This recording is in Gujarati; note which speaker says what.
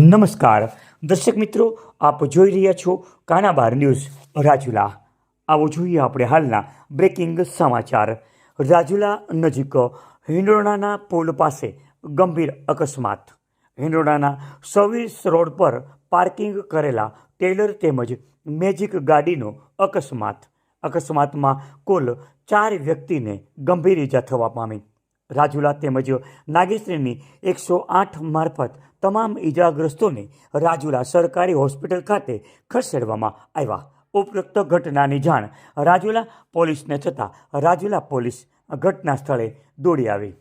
Speaker 1: નમસ્કાર. દર્શક મિત્રો, આપ જોઈ રહ્યા છો કાનાબાર ન્યૂઝ. રાજુલા. આવો જોઈએ આપણે હાલના બ્રેકિંગ સમાચાર. રાજુલા નજીક હિંડોળાના પુલ પાસે ગંભીર અકસ્માત. હિંડોળાના સર્વિસ રોડ પર પાર્કિંગ કરેલા ટેલર તેમજ મેજિક ગાડીનો અકસ્માત. અકસ્માતમાં કુલ ચાર વ્યક્તિને ગંભીર ઈજા થવા પામી. રાજુલા તેમજ નાગેશ્રીની એકસો આઠ મારફત તમામ ઈજાગ્રસ્તોને રાજુલા સરકારી હોસ્પિટલ ખાતે ખસેડવામાં આવ્યા. ઉપરોક્ત ઘટનાની જાણ રાજુલા પોલીસને થતાં રાજુલા પોલીસ ઘટના સ્થળે દોડી આવી.